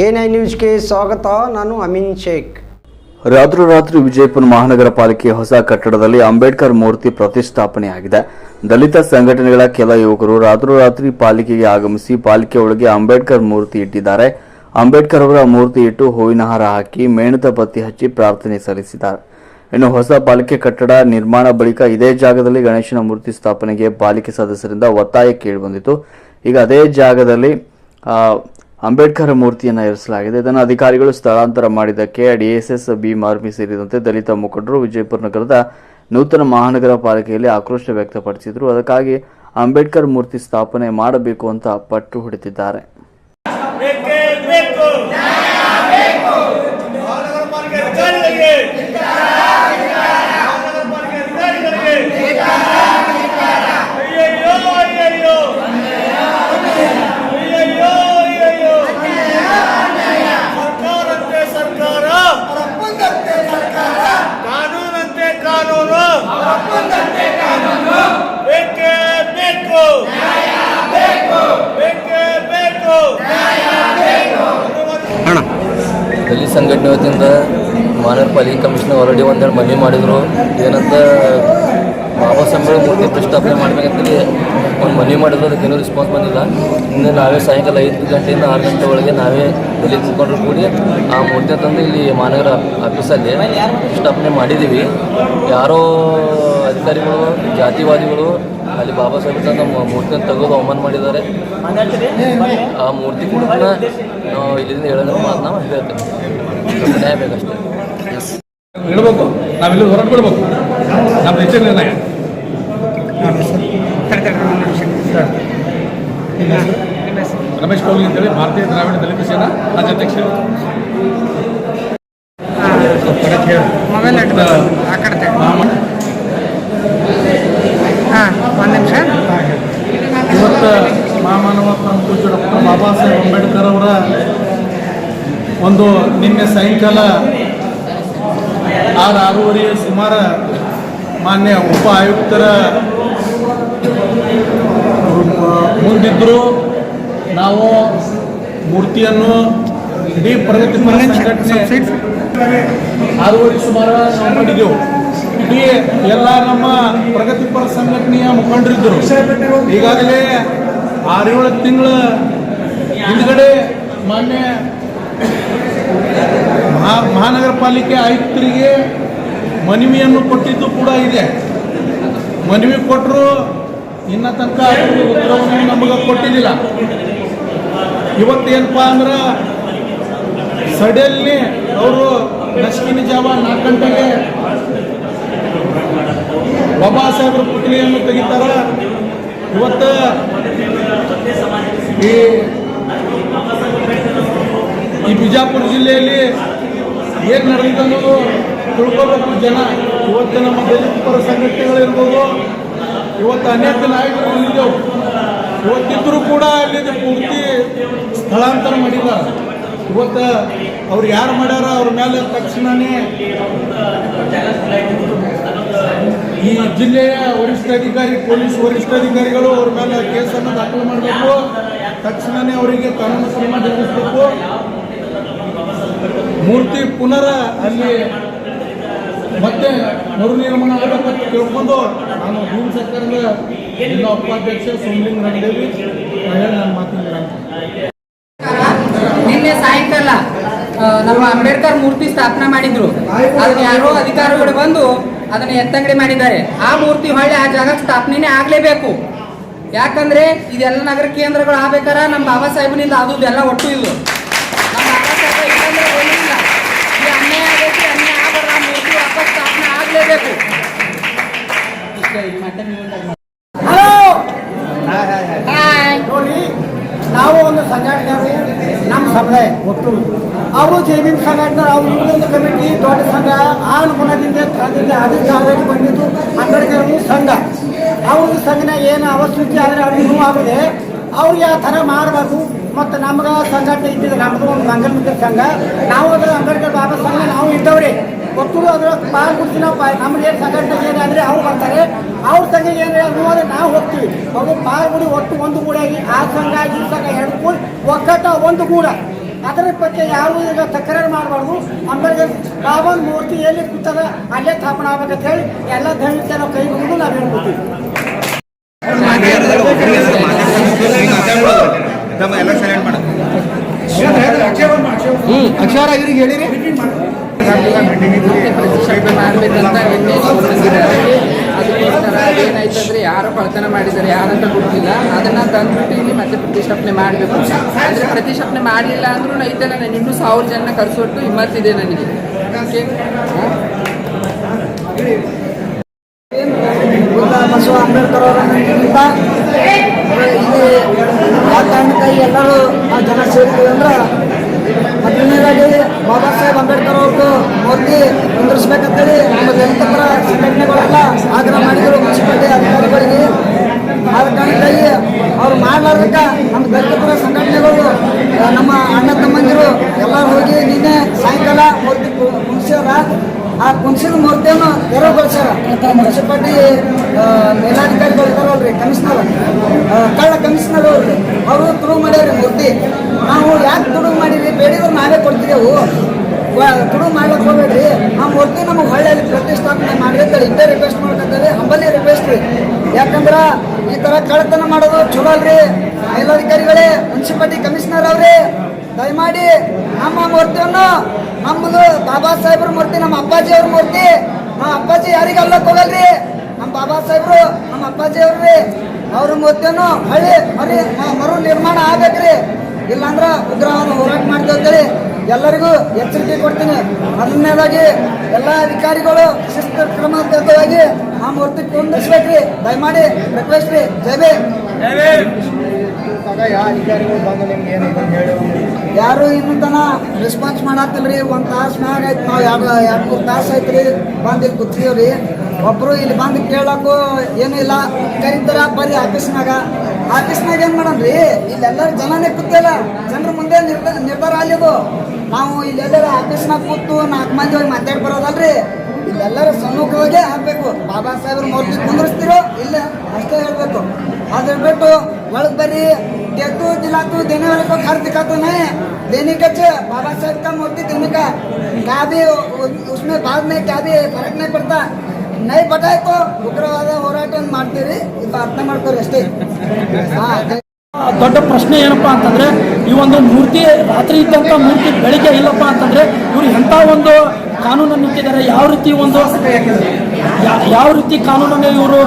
I ನ್ಯೂಸ್ಗೆ ಸ್ವಾಗತ, ನಾನು ಅಮೀನ್ ಶೇಖ್. ರಾತ್ರೋರಾತ್ರಿ ವಿಜಯಪುರ ಮಹಾನಗರ ಪಾಲಿಕೆ ಹೊಸ ಕಟ್ಟಡದಲ್ಲಿ ಅಂಬೇಡ್ಕರ್ ಮೂರ್ತಿ ಪ್ರತಿಷ್ಠಾಪನೆಯಾಗಿದೆ. ದಲಿತ ಸಂಘಟನೆಗಳ ಕೆಲ ಯುವಕರು ರಾತ್ರೋರಾತ್ರಿ ಪಾಲಿಕೆಗೆ ಆಗಮಿಸಿ ಪಾಲಿಕೆ ಒಳಗೆ ಅಂಬೇಡ್ಕರ್ ಮೂರ್ತಿ ಇಟ್ಟಿದ್ದಾರೆ. ಅಂಬೇಡ್ಕರ್ ಅವರ ಮೂರ್ತಿ ಇಟ್ಟು ಹೂವಿನ ಹಾರ ಹಾಕಿ ಮೇಣದ ಬತ್ತಿ ಹಚ್ಚಿ ಪ್ರಾರ್ಥನೆ ಸಲ್ಲಿಸಿದ್ದಾರೆ. ಇನ್ನು ಹೊಸ ಪಾಲಿಕೆ ಕಟ್ಟಡ ನಿರ್ಮಾಣ ಬಳಿಕ ಇದೇ ಜಾಗದಲ್ಲಿ ಗಣೇಶನ ಮೂರ್ತಿ ಸ್ಥಾಪನೆಗೆ ಪಾಲಿಕೆ ಸದಸ್ಯರಿಂದ ಒತ್ತಾಯ ಕೇಳಿಬಂದಿತು ಈಗ ಅದೇ ಜಾಗದಲ್ಲಿ ಅಂಬೇಡ್ಕರ್ ಮೂರ್ತಿಯನ್ನು ಇರಿಸಲಾಗಿದೆ ಇದನ್ನು ಅಧಿಕಾರಿಗಳು ಸ್ಥಳಾಂತರ ಮಾಡಿದ್ದಕ್ಕೆ ಡಿಎಸ್ಎಸ್ ಬಿ ಮಾರ್ಮಿ ಸೇರಿದಂತೆ ದಲಿತ ಮುಖಂಡರು ವಿಜಯಪುರ ನಗರದ ನೂತನ ಮಹಾನಗರ ಪಾಲಿಕೆಯಲ್ಲಿ ಆಕ್ರೋಶ ವ್ಯಕ್ತಪಡಿಸಿದರು. ಅದಕ್ಕಾಗಿ ಅಂಬೇಡ್ಕರ್ ಮೂರ್ತಿ ಸ್ಥಾಪನೆ ಮಾಡಬೇಕು ಅಂತ ಪಟ್ಟು ಹಿಡಿದಿದ್ದಾರೆ ಬೇಕೇ ಬೇಕು ಮಹಾನಗರ ಪಾಲಿಕೆ ಅಧಿಕಾರಿಗಳಿಗೆ ಮಹಾನಗರ ಪಾಲಿಕೆ ಅಧಿಕಾರಿಗಳಿಗೆ ಅಯ್ಯಯ್ಯೋ ಅಯ್ಯಯ್ಯೋ ಅಯ್ಯಯ್ಯೋ ಅಯ್ಯಯ್ಯೋ ಸರ್ಕಾರಂತೆ ಸರ್ಕಾರ ಕಾನೂನಂತೆ ಕಾನೂನು ಬೇಕೇ ಬೇಕು ಬೇಕೇ ಬೇಕು ದಲಿತ ಸಂಘಟನೆ ವತಿಯಿಂದ ಮಹಾನಗರ ಪಾಲಿಕೆ ಕಮಿಷನ್ ಆಲ್ರೆಡಿ ಒಂದೆರಡು ಮನವಿ ಮಾಡಿದರು. ಏನಂತ, ಬಾಬಾ ಸಾಹೇಬ್ ಮೂರ್ತಿ ಪ್ರತಿಷ್ಠಾಪನೆ ಮಾಡಬೇಕಂತೇಳಿ ಒಂದು ಮನವಿ ಮಾಡಿದ್ರು ಅದಕ್ಕೆ ಏನೂ ರೆಸ್ಪಾನ್ಸ್ ಬಂದಿಲ್ಲ. ಇನ್ನು ನಾವೇ ಸಾಯಂಕಾಲ ಐದು ಗಂಟೆಯಿಂದ ಆರು ಗಂಟೆ ಒಳಗೆ ನಾವೇ ಎಲ್ಲಿ ಮುಖಂಡರು ಕೂಡಿ ಆ ಮೂರ್ತಿ ತಂದು ಇಲ್ಲಿ ಮಹಾನಗರ ಆಫೀಸಲ್ಲಿ ಪ್ರತಿಷ್ಠಾಪನೆ ಮಾಡಿದ್ದೀವಿ. ಯಾರೋ ಅಧಿಕಾರಿಗಳು, ಜಾತಿವಾದಿಗಳು ಅಲ್ಲಿ ಬಾಬಾ ಸಾಹೇಬ್ ನಮ್ಮ ಮೂರ್ತಿಯನ್ನು ತೆಗೆದು ಅವಮಾನ ಮಾಡಿದ್ದಾರೆ. ಆ ಮೂರ್ತಿ ಕೂಡ ನಾವು ಇಲ್ಲಿಂದ ಹೇಳಿದ್ರೆ ಮಾತು ನಾವು ಹೇಳ್ತೇವೆ ನ್ಯಾಯ ಬೇಕಷ್ಟೇ. ಇಡಬೇಕು. ನಾವೆಲ್ಲ ಹೊರಗೆ ಬಿಡ್ಬೇಕು. ನಮ್ಮ ಹೆಚ್ಚಿನ ನಿರ್ಣಯ. ರಮೇಶ್ ಕೌಲಿ ಅಂತೇಳಿ ಭಾರತೀಯ ದ್ರಾವಿಡ ದಲಿತ ಸೇನಾ ರಾಜ್ಯಾಧ್ಯಕ್ಷ. ಮೊಬೈಲ್ ಆ ಕಡೆ ತೆಗ್ದು. ಹಾಂ ಒಂದು ನಿಮಿಷ ಇವತ್ತು ಮಹಾಮಾನವ ಪೂಜ್ಯ ಡಾಕ್ಟರ್ ಬಾಬಾ ಸಾಹೇಬ್ ಅಂಬೇಡ್ಕರ್ ಅವರ ಒಂದು ನಿನ್ನೆ ಸಾಯಂಕಾಲ ಆರು ಆರೂವರೆ ಸುಮಾರು ಮಾನ್ಯ ಉಪ ಆಯುಕ್ತರ ಮುಂದಿದ್ದರು ನಾವು ಮೂರ್ತಿಯನ್ನು ಇಡೀ ಪ್ರಗತಿ ಸಂಘಟನೆ ಆರೂವರೆ ಸುಮಾರು ನಾವು ಮಾಡಿದೆವು. ಇಡೀ ಎಲ್ಲ ನಮ್ಮ ಪ್ರಗತಿಪರ ಸಂಘಟನೆಯ ಮುಖಂಡರಿದ್ದರು. ಈಗಾಗಲೇ ಆರೇಳು ತಿಂಗಳ ಹಿಂದ್ಗಡೆ ಮಾನ್ಯ ಮಹಾ ಮಹಾನಗರ ಪಾಲಿಕೆ ಆಯುಕ್ತರಿಗೆ ಮನವಿಯನ್ನು ಕೊಟ್ಟಿದ್ದು ಕೂಡ ಇದೆ. ಮನವಿ ಕೊಟ್ಟರು ಇನ್ನ ತನಕ ಉತ್ತರವನ್ನು ನಮಗೆ ಕೊಟ್ಟಿದ್ದಿಲ್ಲ. ಇವತ್ತೇನಪ್ಪ ಅಂದ್ರೆ ಸಡನ್ಲಿ ಅವರು ನಸ್ಕಿನ ಜಾವ ನಾಲ್ಕು ಗಂಟೆಗೆ ಬಾಬಾ ಸಾಹೇಬರ ಪುತ್ಳಿಯನ್ನು ತೆಗಿತಾರ. ಇವತ್ತು ಈ ಈ ಬಿಜಾಪುರ ಜಿಲ್ಲೆಯಲ್ಲಿ ಏನು ನಡೆದಿದೆ ಅನ್ನೋದು ತಿಳ್ಕೋಬೇಕು ಜನ. ಇವತ್ತು ನಮ್ಮ ದಲಿತ ಪರ ಸಂಘಟನೆಗಳಿರ್ಬೋದು, ಇವತ್ತು ಅನೇಕ ನಾಯಕರು ಇಲ್ಲಿದ್ದೆವು ಇವತ್ತಿದ್ದರೂ ಕೂಡ ಅಲ್ಲಿ ಪೂರ್ತಿ ಸ್ಥಳಾಂತರ ಮಾಡಿದ್ದಾರೆ ಇವತ್ತು ಅವ್ರು ಯಾರು ಮಾಡ್ಯಾರ ಅವ್ರ ಮೇಲೆ ತಕ್ಷಣನೇ ಈ ಜಿಲ್ಲೆಯ ವರಿಷ್ಠಾಧಿಕಾರಿ ಪೊಲೀಸ್ ವರಿಷ್ಠಾಧಿಕಾರಿಗಳು ಅವ್ರ ಮೇಲೆ ಕೇಸನ್ನು ದಾಖಲು ಮಾಡಬೇಕು. ತಕ್ಷಣವೇ ಅವರಿಗೆ ಕಾನೂನು ಕ್ರಮ ಜರುಗಿಸಬೇಕು. ಮೂರ್ತಿ ಪುನರ ಅಲ್ಲಿ ಮತ್ತೆ ಮರು ನಿರ್ಮಾಣ ಆಗಬೇಕಂತ ಕೇಳ್ಕೊಂಡು ನಾನು ಭೂಮಿ ಸರ್ಕಾರದ ಜಿಲ್ಲಾ ಉಪಾಧ್ಯಕ್ಷ ಸೋಮಲಿಂಗ ರಂಗದೇವಿ ನಾನು ಮಾತಿನ ನಿನ್ನೆ ಸಾಯಂಕಾಲ ನಮ್ಮ ಅಂಬೇಡ್ಕರ್ ಮೂರ್ತಿ ಸ್ಥಾಪನೆ ಮಾಡಿದ್ರು. ಅದನ್ನ ಯಾರೋ ಅಧಿಕಾರಿಗಳು ಬಂದು ಅದನ್ನ ಎತ್ತಂಗಡಿ ಮಾಡಿದ್ದಾರೆ. ಆ ಮೂರ್ತಿ ಹೊಳ್ಳಿ ಆ ಜಾಗ ಸ್ಥಾಪನೆ ಆಗ್ಲೇಬೇಕು. ಯಾಕಂದ್ರೆ ಇದೆಲ್ಲ ನಗರ ಕೇಂದ್ರಗಳು ಆಗ್ಬೇಕಾರ, ನಮ್ಮ ಬಾಬಾ ಸಾಹೇಬನಿಂದ ಅದು ಎಲ್ಲ ಒಟ್ಟು ಇದು. ನಮ್ಮ ಬಾಬಾ ಸಾಹೇಬ ಇಲ್ಲಂದ್ರೆ ಏನೂ ಇಲ್ಲ ಈ ಅನ್ಯಾಯ ಆಗೈತಿ ಅನ್ಯಾಯ ಆಗಬಾರ್ದು ಆ ಮೂರ್ತಿ ವಾಪಸ್ ಸ್ಥಾಪನೆ ಆಗ್ಲೇಬೇಕು ನೋಡ್ರಿ ನಾವು ಒಂದು ಸಂಘಟನೆ ನಮ್ಮ ಸಮುದಾಯ ಒಟ್ಟು ಅವರು ಜೈಮಿನ್ ಸಂಘಟನೆ ಅವರು ಇನ್ನೊಂದು ಕಮಿಟಿ, ದೊಡ್ಡ ಸಂಘ ಆ ಅನುಗುಣದಿಂದ ತಂದಿಂದ ಅದೇ ಜಾಗದಲ್ಲಿ ಬಂದಿದ್ದು ಅಂಬೇಡ್ಕರ್ ಸಂಘ. ಅವ್ರ ಸಂಘನ ಏನು ಅವಶ್ಯಕತೆ ಆದರೆ ಅವ್ರಿಗೆ ಆಗಿದೆ, ಅವ್ರಿಗೆ ಆ ಥರ ಮಾಡಬಾರ್ದು ಮತ್ತು ನಮ್ಗೆ ಸಂಘಟನೆ ಇದ್ದಿದ್ದು ನಮ್ಮದು ಒಂದು ಮಂಗಲ್ ಸಂಘ. ನಾವು ಅದ್ರ ಅಂಬೇಡ್ಕರ್ ಬಾಬಾ ಸಂಘ ನಾವು ಇದ್ದವ್ರಿ. ಒಟ್ಟು ಅದರ ಪಾಲ್ ಕೊಡ್ತೀವಿ ನಾವು ನಮ್ಗೆ ಏನು ಸಂಘಟನೆ ಏನಾದ್ರೆ ಅವ್ರು ಬರ್ತಾರೆ. ಅವ್ರ ಸಂಘ ಏನು ಅಂದರೆ ನಾವು ಹೋಗ್ತೀವಿ. ಅವ್ರು ಪಾಲ್ಗುಡಿ ಒಟ್ಟು ಒಂದು ಗೂಡಾಗಿ, ಆ ಸಂಘ, ಈ ಸಂಘ ಎರಡು ಕೂಡ ಒಕ್ಕಟ್ಟ ಒಂದು ಗೂಡ. ಅದರ ಬಗ್ಗೆ ಯಾವುದೇ ತಕರಾರು ಮಾಡಬಾರ್ದು. ಅಂಬೇಡ್ಕರ್ ಬಾಬನ್ ಮೂರ್ತಿ ಎಲ್ಲಿ ಕೂತದ, ಅಲ್ಲೇ ಸ್ಥಾಪನೆ ಆಗ್ಬೇಕಂತ ಹೇಳಿ ಎಲ್ಲ ದಯವಿಟ್ಟು ನಾವು ಕೈ ಮುಗಿದು ನಾವು ಹೇಳ್ಕೊತೀವಿ ಮಾಡ್ಬೇಕಂತ ಅದು ಏನಾಯ್ತಂದ್ರೆ ಯಾರು ಕಳ್ತನ ಮಾಡಿದ್ದಾರೆ ಯಾರಂತ ಗೊತ್ತಿಲ್ಲ. ಅದನ್ನ ತಂದ್ಬಿಟ್ಟು ಇಲ್ಲಿ ಮತ್ತೆ ಪ್ರತಿಷ್ಠಾಪನೆ ಮಾಡಬೇಕು. ಅಂದ್ರೆ ಪ್ರತಿಷ್ಠಾಪನೆ ಮಾಡಲಿಲ್ಲ ಅಂದ್ರೂ ಐತೆ ನಾನು. ಇನ್ನೂ ಸಾವಿರ ಜನ ಕರ್ಸೊಟ್ಟು ಹಿಮ್ಮತ್ತಿದೆ ನನಗೆ. ಓಕೆ ಬುದ್ಧ ಬಸವ ಅಂಬೇಡ್ಕರ್ ಅವರ ಇಲ್ಲಿ ಆ ಕಾರಣಕ್ಕಾಗಿ ಎಲ್ಲರೂ ನಾವು ಜನ ಸೇರಿದ್ದೀವಿ ಅಂದ್ರೆ ಮೊದಲನೇದಾಗಿ ಬಾಬಾ ಸಾಹೇಬ್ ಅಂಬೇಡ್ಕರ್ ಅವ್ರದ್ದು ಮೂರ್ತಿ ಕುಂದಿರಿಸ್ಬೇಕಂತೇಳಿ ನಮ್ಮ ದಲಿತ ಪರ ಸಂಘಟನೆಗಳೆಲ್ಲ ಆಗ್ರಹ ಮಾಡಿದರು ಮುನ್ಸಿಪಾಲಿಟಿ ಅಧಿಕಾರಿಗಳಿಗೆ. ಆದ ಕಾರಣಕ್ಕಾಗಿ ಅವ್ರು ಮಾಡಲಾರ್ದಕ್ಕ ನಮ್ಮ ದಲಿತ ಪರ ಸಂಘಟನೆಗಳು ನಮ್ಮ ಅಣ್ಣ ತಮ್ಮಂದಿರು ಎಲ್ಲರೂ ಹೋಗಿ ನಿನ್ನೆ ಸಾಯಂಕಾಲ ಮೂರ್ತಿ ಕುಣಿಸ್ಯಾರ ಆ ಕುಂಸಿದ ಮೂರ್ತಿಯನ್ನು ತೆರವುಗೊಳಿಸ್ಯಾರ. ಮುನ್ಸಿಪಾಲಿಟಿ ಮೇಲಾಧಿಕಾರಿಗಳು ಇದಾರಲ್ರಿ ಕಮಿಷನರ್. ಕಳ್ಳ ಕಮಿಷನರ್ ಅವ್ರಿ. ಅವರು ತ್ರೂ ಮಾಡ್ಯಾರ ಮೂರ್ತಿ. ನಾವು ಯಾಕೆ ತುಡುಗು ಮಾಡಿರಿ ಬೇಡಿದ್ರೆ ನಾವೇ ಕೊಡ್ತಿದ್ದೆವು ತುಡುಗು ಮಾಡ್ಲಕ್ಕೆ ಹೋಗ್ಬೇಡ್ರಿ. ಆ ಮೂರ್ತಿ ನಮಗೆ ಹಳ್ಳಿಯಲ್ಲಿ ಪ್ರತಿಷ್ಠಾಪನೆ ಮಾಡಿದ್ರೆ ಇದ್ದೇ ರಿಕ್ವೆಸ್ಟ್ ಮಾಡ್ಕೊಂತೇವೆ ಹಂಬಲ್ಲಿ ರಿಕ್ವೆಸ್ಟ್ ರೀ. ಯಾಕಂದ್ರೆ ಈ ಥರ ಕಳ್ಳತನ ಮಾಡೋದು ಚಲೋ ಅಲ್ರಿ. ಮೇಲಾಧಿಕಾರಿಗಳೇ, ಮುನ್ಸಿಪಾಲಿಟಿ ಕಮಿಷನರ್ ಅವ್ರಿ, ದಯಮಾಡಿ ನಮ್ಮ ಮೂರ್ತಿಯನ್ನು ನಮ್ಮದು ಬಾಬಾ ಸಾಹೇಬ್ರ ಮೂರ್ತಿ, ನಮ್ಮ ಅಪ್ಪಾಜಿ ಅವ್ರ ಮೂರ್ತಿ, ನಮ್ಮ ಅಪ್ಪಾಜಿ ಯಾರಿಗೆ ಅಲ್ಲಕ್ಕೆ ನಮ್ಮ ಬಾಬಾ ಸಾಹೇಬ್ರು, ನಮ್ಮ ಅಪ್ಪಾಜಿ ಅವ್ರಿ, ಅವ್ರ ಮೂರ್ತಿಯನ್ನು ಹಳ್ಳಿ ಮರು ನಿರ್ಮಾಣ ಆಗ್ಬೇಕ್ರಿ. ಇಲ್ಲಾಂದ್ರ ಉಗ್ರವಾದ ಹೋರಾಟ ಮಾಡ್ತೇವೆ ಅಂತೇಳಿ ಎಲ್ಲರಿಗೂ ಎಚ್ಚರಿಕೆ ಕೊಡ್ತೀನಿ. ಅದನ್ನೇದಾಗಿ ಎಲ್ಲ ಅಧಿಕಾರಿಗಳು ಶಿಸ್ತು ಕ್ರಮಬದ್ಧವಾಗಿ ಆ ಮೂರ್ತಿ ಕುಂದಿಸ್ಬೇಕ್ರಿ ದಯಮಾಡಿ ರಿಕ್ವೆಸ್ಟ್ ರೀ. ಜೈ ಯಾರು ಇನ್ನು ತನ ರೆಸ್ಪಾನ್ಸ್ ಮಾಡತ್ತಿಲ್ರಿ ಒಂದ್ ತಾಸ್ ಮ್ಯಾಗ ಆಯ್ತು. ನಾವು ಎರಡು ಎರಡು ಮೂರು ತಾಸು ಐತ್ರಿ ಬಂದು ಇಲ್ಲಿ ಕೂತೀವ್ರಿ ಒಬ್ರು ಇಲ್ಲಿ ಬಂದು ಕೇಳಕ್ಕೂ ಏನೂ ಇಲ್ಲ. ಕೈತರ ಬರೀ ಆಫೀಸ್ನಾಗ. ಆಫೀಸ್ನಾಗ ಏನು ಮಾಡಣ್ರಿ ಇಲ್ಲೆಲ್ಲರೂ ಜನನೇ ಕೂತಲ್ಲ. ಜನರ ಮುಂದೆ ನಿರ್ಧಾರ ನಿರ್ಧಾರ ನಾವು ಇಲ್ಲೆಲ್ಲರ ಆಫೀಸ್ನಾಗ ಕೂತು ನಾಲ್ಕು ಮಂದಿ ಹೋಗಿ ಮಾತಾಡಿ ಬರೋದಲ್ರಿ. ಇಲ್ಲೆಲ್ಲರ ಸಮ್ಮುಖವಾಗೇ ಹಾಕ್ಬೇಕು ಬಾಬಾ ಸಾಹೇಬ್ರ ಮೂರ್ತಿ ಕುಂದಿರ್ಸ್ತಿರೋ? ಇಲ್ಲ, ಅಷ್ಟೇ ಹೇಳ್ಬೇಕು. ಅದ್ರ ಬಿಟ್ಟು ಒಳಗ್ ಬರ್ರಿ. ಗೆದ್ದು ದಿಲಾತು ದೇನಿವರೆಗೂ ಖರ್ಚು ದಿಕ್ಕಾತನೇ ದೇನಿಕಚ್ಚ ಬಾಬಾ ಸಾಹೇಬ್ ಕಾ ಮೂರ್ತಿ ದೇನಿಕ ಉಸ್ಮೆ ಬಾದ್ಮೆ ಕ್ಯಾಬಿ ಕ್ಯಾ ಭಿ ಪಡ್ತಾ ನೈ ಬಟಾಯ್ತು ಉಗ್ರವಾದ ಹೋರಾಟ ಮಾಡ್ತೀರಿ? ಇದು ಅರ್ಥ ಮಾಡ್ಕೋರಿ ಅಷ್ಟೇ. ದೊಡ್ಡ ಪ್ರಶ್ನೆ ಏನಪ್ಪಾ ಅಂತಂದ್ರೆ, ಈ ಒಂದು ಮೂರ್ತಿ ರಾತ್ರಿ ಇದ್ದಂತ ಮೂರ್ತಿ ಬೆಳಿಗ್ಗೆ ಇಲ್ಲಪ್ಪ ಅಂತಂದ್ರೆ, ಇವ್ರು ಎಂತ ಒಂದು ಕಾನೂನನ್ನು ಇಟ್ಟಿದ್ದಾರೆ, ಯಾವ ರೀತಿ ಒಂದು ಯಾವ ರೀತಿ ಕಾನೂನನ್ನು ಇವರು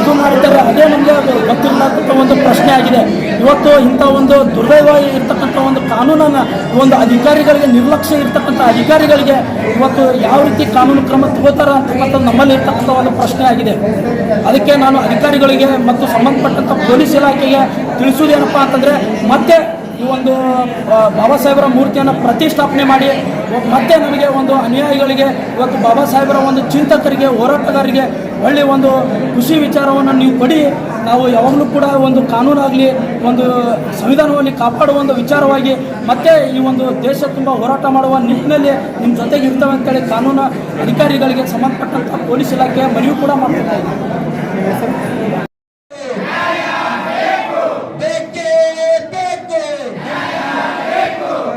ಇದು ಮಾಡಿದ್ದಾರೆ ಅದೇ ನಮಗೆ ಗೊತ್ತಿರತಕ್ಕಂಥ ಒಂದು ಪ್ರಶ್ನೆ ಆಗಿದೆ. ಇವತ್ತು ಇಂಥ ಒಂದು ದುರ್ದೈವ ಇರ್ತಕ್ಕಂಥ ಒಂದು ಕಾನೂನನ್ನು ಒಂದು ಅಧಿಕಾರಿಗಳಿಗೆ, ನಿರ್ಲಕ್ಷ್ಯ ಇರ್ತಕ್ಕಂಥ ಅಧಿಕಾರಿಗಳಿಗೆ ಇವತ್ತು ಯಾವ ರೀತಿ ಕಾನೂನು ಕ್ರಮ ತಗೋತಾರ ಅಂತಕ್ಕಂಥದ್ದು ನಮ್ಮಲ್ಲಿ ಇರ್ತಕ್ಕಂಥ ಒಂದು ಪ್ರಶ್ನೆ ಆಗಿದೆ. ಅದಕ್ಕೆ ನಾನು ಅಧಿಕಾರಿಗಳಿಗೆ ಮತ್ತು ಸಂಬಂಧಪಟ್ಟಂಥ ಪೊಲೀಸ್ ಇಲಾಖೆಗೆ ತಿಳಿಸೋದೇನಪ್ಪ ಅಂತಂದರೆ ಮತ್ತೆ ಈ ಒಂದು ಬಾಬಾ ಸಾಹೇಬರ ಮೂರ್ತಿಯನ್ನು ಪ್ರತಿಷ್ಠಾಪನೆ ಮಾಡಿ, ಮತ್ತೆ ನಮಗೆ ಒಂದು ಅನುಯಾಯಿಗಳಿಗೆ, ಇವತ್ತು ಬಾಬಾ ಸಾಹೇಬರ ಒಂದು ಚಿಂತಕರಿಗೆ, ಹೋರಾಟಗಾರರಿಗೆ ಒಳ್ಳೆಯ ಒಂದು ಖುಷಿ ವಿಚಾರವನ್ನು ನೀವು ಕೊಡಿ. ನಾವು ಯಾವಾಗಲೂ ಕೂಡ ಒಂದು ಕಾನೂನಾಗಲಿ, ಒಂದು ಸಂವಿಧಾನವನ್ನು ಕಾಪಾಡುವ ಒಂದು ವಿಚಾರವಾಗಿ, ಮತ್ತೆ ಈ ಒಂದು ದೇಶ ತುಂಬ ಹೋರಾಟ ಮಾಡುವ ನಿಟ್ಟಿನಲ್ಲಿ ನಿಮ್ಮ ಜೊತೆಗೆ ಇರ್ತವೆ ಅಂತೇಳಿ ಕಾನೂನು ಅಧಿಕಾರಿಗಳಿಗೆ ಸಂಬಂಧಪಟ್ಟಂಥ ಪೊಲೀಸ್ ಇಲಾಖೆ ಮನವಿ ಕೂಡ ಮಾಡ್ತಾ ಇದ್ದೀನಿ ಬೇಕೇ ಬೇಕು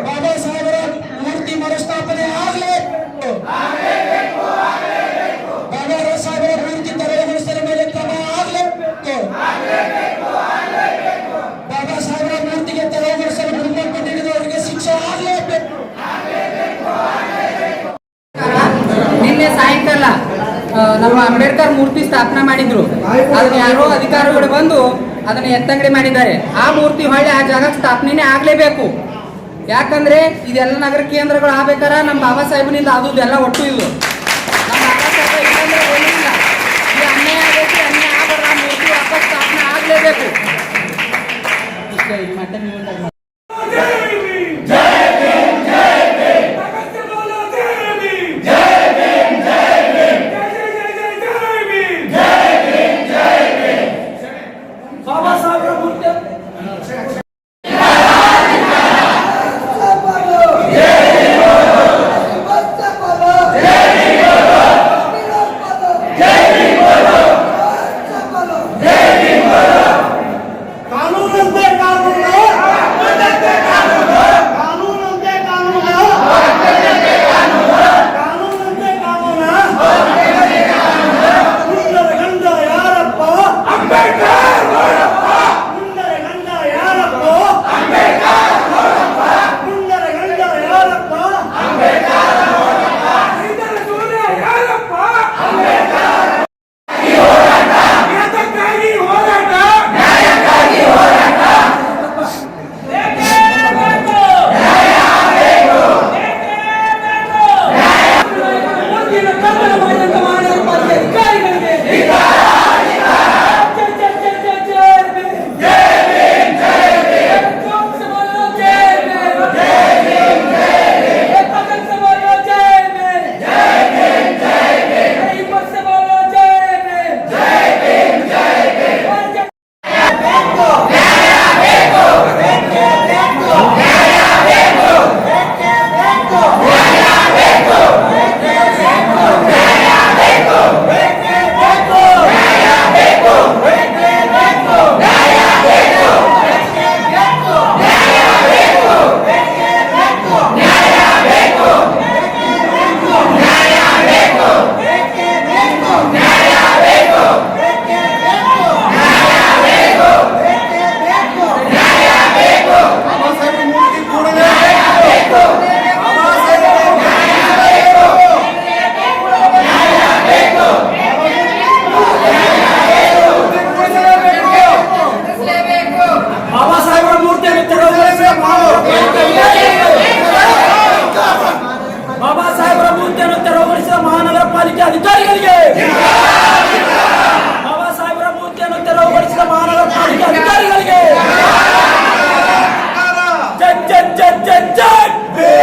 ಬಾಬಾ ಸಾಹೇಬರ ಮೂರ್ತಿ ಮರುಸ್ಥಾಪನೆ ಆಗಲೇಬೇಕು ಬಾಬಾ ಸಾಹೇಬರ ಮೂರ್ತಿ ತೆರವುಗೊಳಿಸಿದ ಮೇಲೆ ಕ್ರಮ ಆಗಲೇಬೇಕು ಬಾಬಾ ಸಾಹೇಬರ ಮೂರ್ತಿಗೆ ತೆರವುಗೊಳಿಸಲು ಮುನ್ನುಗ್ಗು ನೀಡಿದವರಿಗೆ ಶಿಕ್ಷೆ ಆಗಲೇಬೇಕು ನಿನ್ನೆ ಸಾಯಂಕಾಲ ನಮ್ಮ ಅಂಬೇಡ್ಕರ್ ಮೂರ್ತಿ ಸ್ಥಾಪನೆ ಮಾಡಿದ್ರು. ಅದನ್ನ ಯಾರೋ ಅಧಿಕಾರಿಗಳು ಬಂದು ಅದನ್ನ ಎತ್ತಂಗಡಿ ಮಾಡಿದ್ದಾರೆ. ಆ ಮೂರ್ತಿ ಹೊಳ್ಳಿ ಆ ಜಾಗ ಸ್ಥಾಪನೆ ಆಗ್ಲೇಬೇಕು. ಯಾಕಂದ್ರೆ ಇದೆಲ್ಲ ನಗರ ಕೇಂದ್ರಗಳು ಆಗ್ಬೇಕಾರ, ನಮ್ಮ ಬಾಬಾ ಸಾಹೇಬನಿಂದ ಎಲ್ಲ ಒಟ್ಟು ಇದು. ನಮ್ಮ ಈ ಅನ್ಯಾಯ ಅನ್ಯಾಯ ಮೂರ್ತಿ ವಾಪಸ್ ಸ್ಥಾಪನೆ ಆಗ್ಲೇಬೇಕು. ಇಷ್ಟ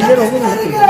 ಮಹಾನಗರ ಪಾಲಿಕೆ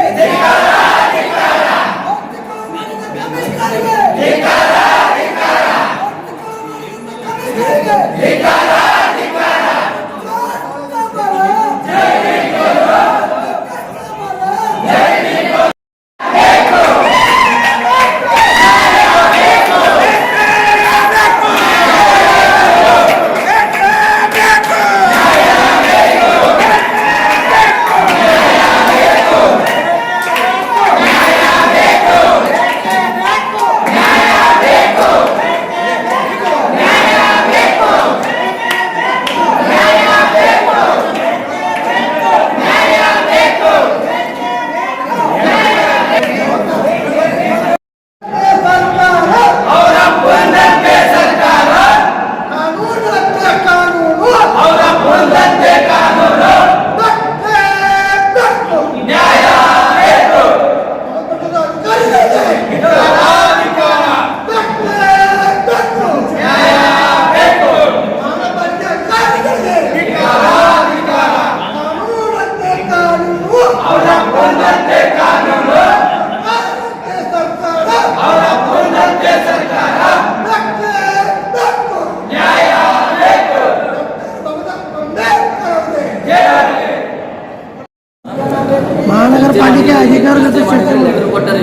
ಕೊಟ್ಟಾರೆ.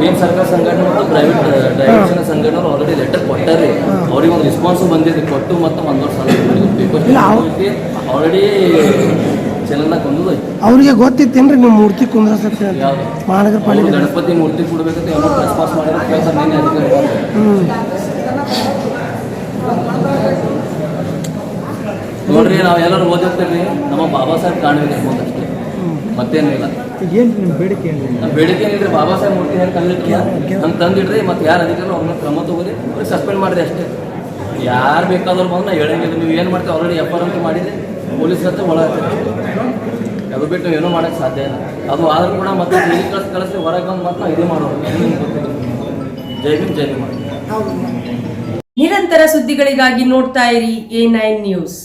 ಬೀಮ್ ಸರ್ಕಾರ ಸಂಘಟನೆ ಮತ್ತು ಪ್ರೈವೇಟ್ ಡ್ರೈವರ್ಸ್ ಸಂಘಟನೆ ಆಲ್ರೆಡಿ ಲೆಟರ್ ಕೊಟ್ಟಾರೆ. ಅವ್ರಿಗೆ ಒಂದು ರೆಸ್ಪಾನ್ಸ್ ಬಂದಿದೆ. ಕೊಟ್ಟು ಮತ್ತು ಒಂದು ಸಲ ಪೇಪರ್ ಇಲ್ಲ, ಅವ್ರು- ಆಲ್ರೆಡಿ ಅವ್ರಿಗೆ ಗೊತ್ತಿತ್ತೇನ್ರಿ ನೀವು ಮೂರ್ತಿ ಕುಂದ್ರಸತ್ತೆ ಮಹಾನಗರ ಪಾಲಿಕೆ ಗಣಪತಿ ಮೂರ್ತಿ ಕೊಡ್ಬೇಕಂತ ರೆಸ್ಪಾನ್ಸ್ ಮಾಡಿದ್ರೆ. ಕೇಳ್ತಾರೆ ನಿನ್ನೆ ಅಧಿಕಾರಿ ನೋಡ್ರಿ ನಾವು ಎಲ್ಲರೂ ಓದಿರ್ತೀವಿ. ನಮ್ಮ ಬಾಬಾ ಸಾಹೇಬ್ ಕಾಣಬೇಕು ಅಷ್ಟೇ ಮತ್ತೇನಿಲ್ಲ ಏನು ನಿಮ್ಮ ಬೇಡಿಕೆ ಏನು ನಮ್ಮ ಬೇಡಿಕೆ ಏನಿದ್ರೆ ಬಾಬಾ ಸಾಹೇಬ್ ಮೂರ್ತಿ ಹೆಂಗೆ ತಂದಿಟ್ರಿ ಹಂಗೆ ತಂದಿಡ್ರಿ ಮತ್ತೆ ಯಾರು ಅಧಿಕಾರಿ ಅವ್ರನ್ನ ಕ್ರಮ ತಗೋರಿ ಅವ್ರಿಗೆ ಸಸ್ಪೆಂಡ್ ಮಾಡಿರಿ ಅಷ್ಟೇ. ಯಾರು ಬೇಕಾದ್ರೂ ಬಂದು ನಾ ಹೇಳಂಗಿಲ್ಲ ನೀವು ಏನು ಮಾಡ್ತೀವಿ ಆಲ್ರೆಡಿ ಎಫ್ ಆರ್ ಅಂತ ಮಾಡಿದ್ರೆ ಪೊಲೀಸ್ ಹತ್ರ ಒಳಗೆ ಅದು ಬಿಟ್ಟು ಏನೂ ಮಾಡೋಕ್ಕೆ ಸಾಧ್ಯ ಇಲ್ಲ. ಅದು ಆದರೂ ಕೂಡ ಮತ್ತೆ ಜೈಲಿಗೆ ಕಳ್ಸಿ ಕಳಿಸಿ ಹೊರಗೆ ಬಂದು ಮತ್ತೆ ನಾವು ಮಾಡೋದು ಜೈ ಭೀಮ್ ಜೈ ಭೀಮ್. ಮಾಡಿ ನಿರಂತರ ಸುದ್ದಿಗಳಿಗಾಗಿ ನೋಡ್ತಾ ಇರಿ ಎ ನೈನ್ ನ್ಯೂಸ್.